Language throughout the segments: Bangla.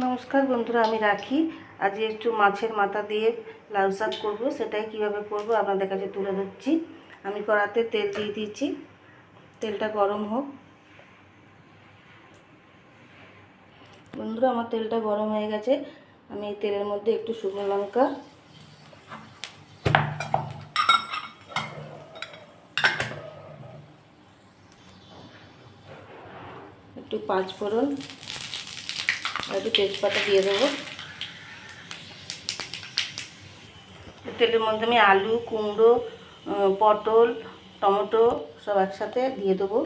নমস্কার বন্ধুরা, আমি রাখি। আজ একটু মাছের মাথা দিয়ে লাউ শাক করব, সেটাই কীভাবে করব আপনাদের কাছে তুলে ধরছি। আমি কড়াতে তেল দিয়ে দিয়েছি, তেলটা গরম হোক। বন্ধুরা, আমার তেলটা গরম হয়ে গেছে। আমি এই তেলের মধ্যে একটু শুকনো লঙ্কা, একটু পাঁচ ফোড়ন আর একটু তেজপাতা দিয়ে দেবো। তেলের মধ্যে আমি আলু, কুমড়ো পটল, টমেটো সব একসাথে দিয়ে দেবো।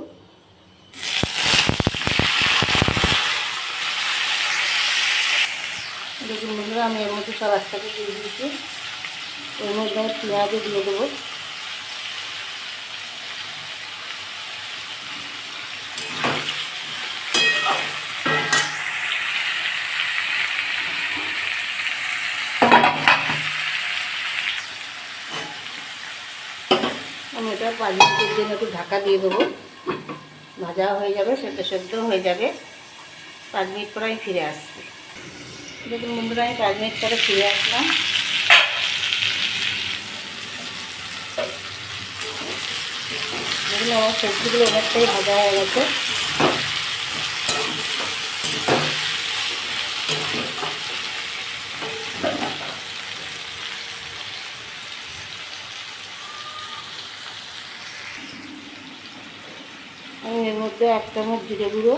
দেখুন আমি এর মধ্যে সব একসাথে দিয়ে দিয়েছি। এর মধ্যে আমি পেঁয়াজও দিয়ে দেবো আমি এটা পাঁচ মিনিটের জন্য একটু ঢাকা দিয়ে দেবো। ভাজা হয়ে যাবে সেদ্ধ সেদ্ধ হয়ে যাবে। পাঁচ মিনিট পরে আমি ফিরে আসছি। দেখুন বন্ধুরা, আমি পাঁচ মিনিট পরে ফিরে আসলাম। দেখুন আমার সবজিগুলো অনেকটাই ভাজা হয়ে গেছে আমি এর মধ্যে এক চামচ জিরে গুঁড়ো।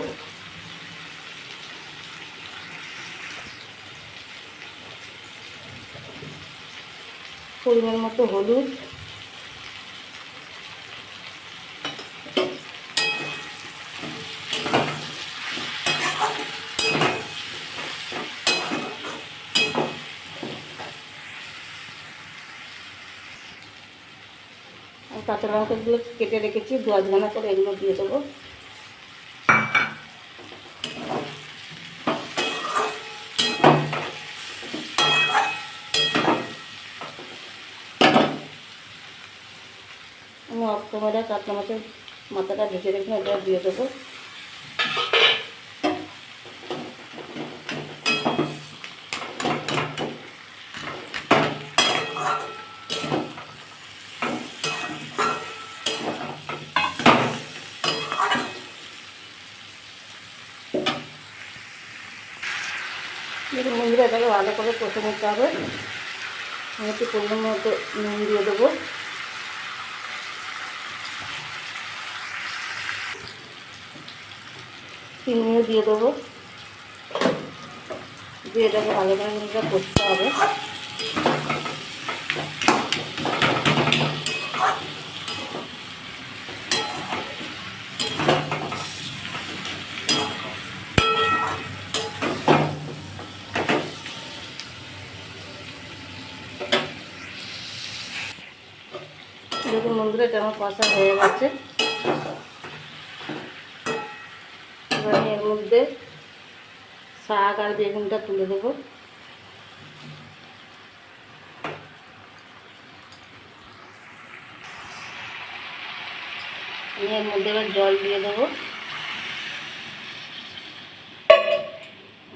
পরিমাণ মতো হলুদ। কাঁচা লঙ্কাগুলো কেটে রেখেছি দশ গানা করে এগুলো দিয়ে দেবো। ক্যামেরা কাতলা মাছের মাথাটা ভেজে রেখে এটা দিয়ে দেবো। দেখুন বন্ধুরা এটাকে ভালো করে কষে নিতে হবে। আমি একটু পরিমাণ মতো নুন দিয়ে দেবো। চিনিও দিয়ে দেবো। দিয়ে এটাকে ভালো করে নিজেটা করতে হবে। দেখুন বন্ধুরা, এটা আমার কষা হয়ে গেছে এবার আমি এর মধ্যে শাক আর বেগুনটা তুলে দেবো। এর মধ্যে এবার জল দিয়ে দেবো।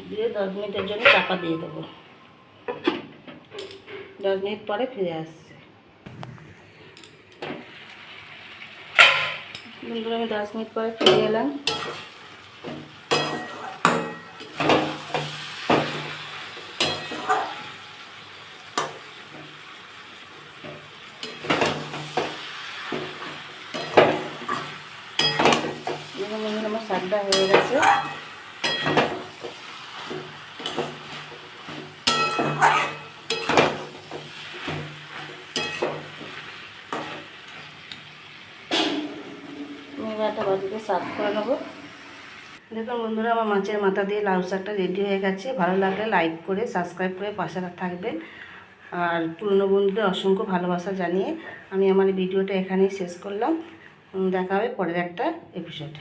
দিয়ে দশ মিনিটের জন্য চাপা দিয়ে দেবো। দশ মিনিট পরে ফিরে আসছে। বন্ধুরা, আমি দশ মিনিট পরে ফিরে এলাম দেখুন শাকটা হয়ে গেছে। এবার একটা বাটিতে সার্ভ করে নেব। দেখুন বন্ধুরা, আমার মাছের মাথা দিয়ে লাউ শাকটা রেডি হয়ে গেছে। ভালো লাগলে লাইক করে, সাবস্ক্রাইব করে পাশে থাকবেন। আর পুরনো বন্ধুদের অসংখ্য ভালোবাসা জানিয়ে আমি আমার ভিডিওটা এখানেই শেষ করলাম। দেখা হবে পরের একটা এপিসোড